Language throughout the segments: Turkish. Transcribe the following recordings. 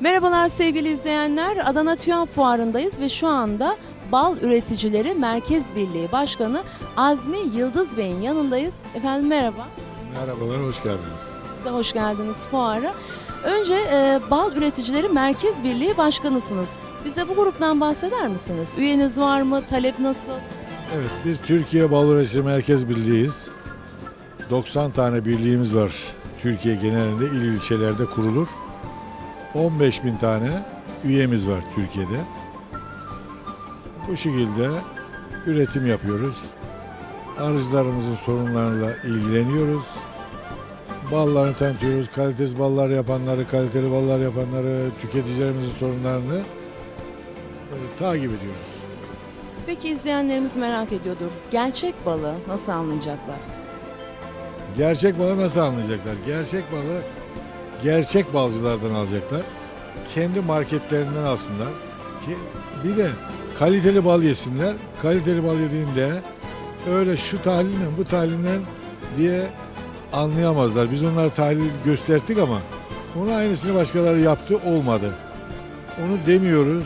Merhabalar sevgili izleyenler. Adana TÜYAP Fuarı'ndayız ve şu anda Bal Üreticileri Merkez Birliği Başkanı Azmi Yıldız Bey'in yanındayız. Efendim merhaba. Merhabalar, hoş geldiniz. Siz de hoş geldiniz fuara. Önce e, Bal Üreticileri Merkez Birliği Başkanısınız. Bize bu gruptan bahseder misiniz? Üyeniz var mı? Talep nasıl? Evet, biz Türkiye Bal Üreticisi Merkez Birliği'yiz. 90 tane birliğimiz var. Türkiye genelinde il ilçelerde kurulur. 15 bin tane üyemiz var Türkiye'de. Bu şekilde üretim yapıyoruz. Arıcılarımızın sorunlarıyla ilgileniyoruz. Ballarını tanıtıyoruz. Kalitesiz ballar yapanları, kaliteli ballar yapanları, tüketicilerimizin sorunlarını e, takip ediyoruz. Peki izleyenlerimiz merak ediyordur. Gerçek balı nasıl anlayacaklar? Gerçek balı nasıl anlayacaklar? Gerçek balı gerçek balcılardan alacaklar. Kendi marketlerinden alsınlar. Ki bir de kaliteli bal yesinler. Kaliteli bal yediğinde öyle şu tahlinden bu tahlinden diye anlayamazlar. Biz onlara tahlil gösterdik ama onun aynısını başkaları yaptı olmadı. Onu demiyoruz.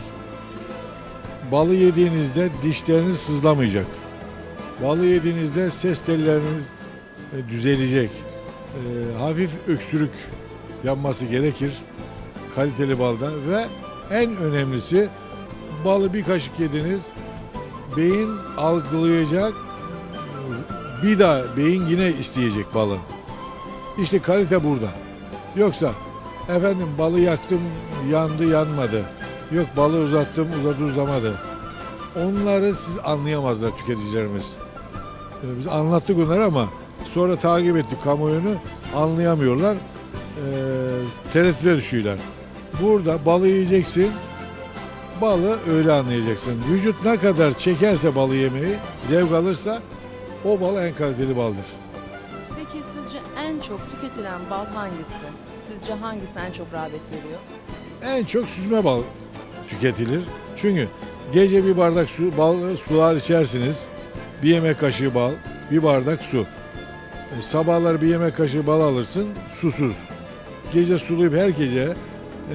Balı yediğinizde dişleriniz sızlamayacak. Balı yediğinizde ses telleriniz e, düzelecek. E, hafif öksürük yanması gerekir kaliteli balda ve en önemlisi balı bir kaşık yediniz beyin algılayacak bir daha beyin yine isteyecek balı. İşte kalite burada. Yoksa efendim balı yaktım yandı yanmadı. Yok balı uzattım uzadı uzamadı. Onları siz anlayamazlar tüketicilerimiz. Ee, Biz anlattık onları ama sonra takip ettik kamuoyunu anlayamıyorlar. Ee, tereddüte düşüyorlar. Burada balı yiyeceksin. Balı öyle anlayacaksın. Vücut ne kadar çekerse balı yemeği, zevk alırsa o bal en kaliteli baldır. Peki sizce en çok tüketilen bal hangisi? Sizce hangisi en çok rağbet görüyor? En çok süzme bal tüketilir. Çünkü gece bir bardak su, bal, sular içersiniz. Bir yemek kaşığı bal, bir bardak su. E, sabahlar bir yemek kaşığı bal alırsın, susuz. Gece sulayıp her gece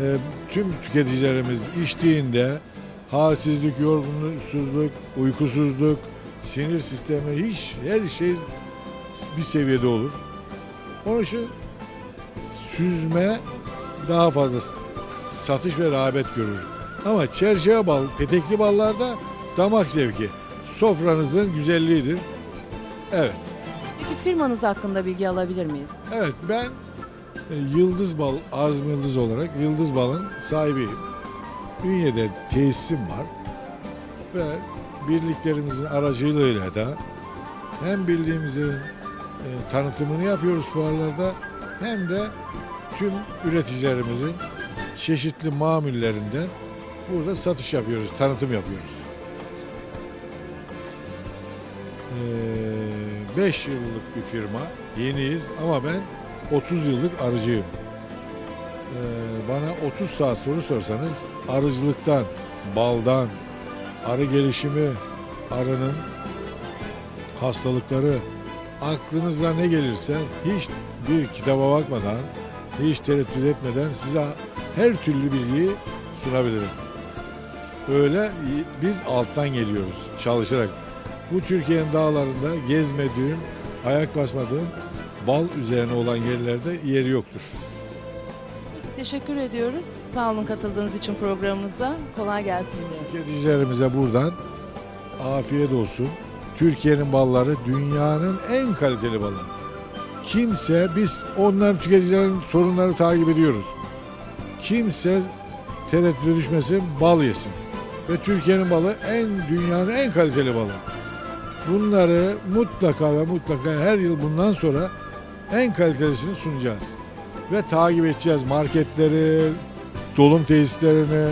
e, tüm tüketicilerimiz içtiğinde halsizlik, yorgunluk, uykusuzluk, sinir sistemi hiç her şey bir seviyede olur. Onun için süzme daha fazla satış ve rağbet görür. Ama çerçeve bal, petekli ballarda damak zevki. Sofranızın güzelliğidir. Evet, Peki firmanız hakkında bilgi alabilir miyiz? evet ben Yıldız Bal, Azmi Yıldız olarak Yıldız Bal'ın sahibiyim. Ünye'de tesisim var ve birliklerimizin aracılığıyla da hem birliğimizin e, tanıtımını yapıyoruz fuarlarda hem de tüm üreticilerimizin çeşitli mamullerinden burada satış yapıyoruz, tanıtım yapıyoruz. 5 yıllık bir firma, yeniyiz ama ben 30 yıllık arıcıyım. Ee, bana 30 saat soru sorsanız arıcılıktan, baldan, arı gelişimi, arının hastalıkları, aklınıza ne gelirse hiç bir kitaba bakmadan, hiç tereddüt etmeden size her türlü bilgiyi sunabilirim. Öyle biz alttan geliyoruz çalışarak. Bu Türkiye'nin dağlarında gezmediğim, ayak basmadığım bal üzerine olan yerlerde yeri yoktur. Peki teşekkür ediyoruz. Sağ olun katıldığınız için programımıza. Kolay gelsin diyorum. Tüketicilerimize buradan afiyet olsun. Türkiye'nin balları dünyanın en kaliteli balı. Kimse biz onların tüketicilerin sorunları takip ediyoruz. Kimse tereddüte düşmesin, bal yesin. Ve Türkiye'nin balı en dünyanın en kaliteli balı. Bunları mutlaka ve mutlaka her yıl bundan sonra en kalitelisini sunacağız. Ve takip edeceğiz marketleri, dolum tesislerini,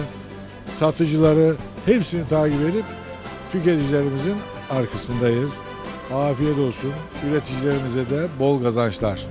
satıcıları hepsini takip edip tüketicilerimizin arkasındayız. Afiyet olsun. Üreticilerimize de bol kazançlar.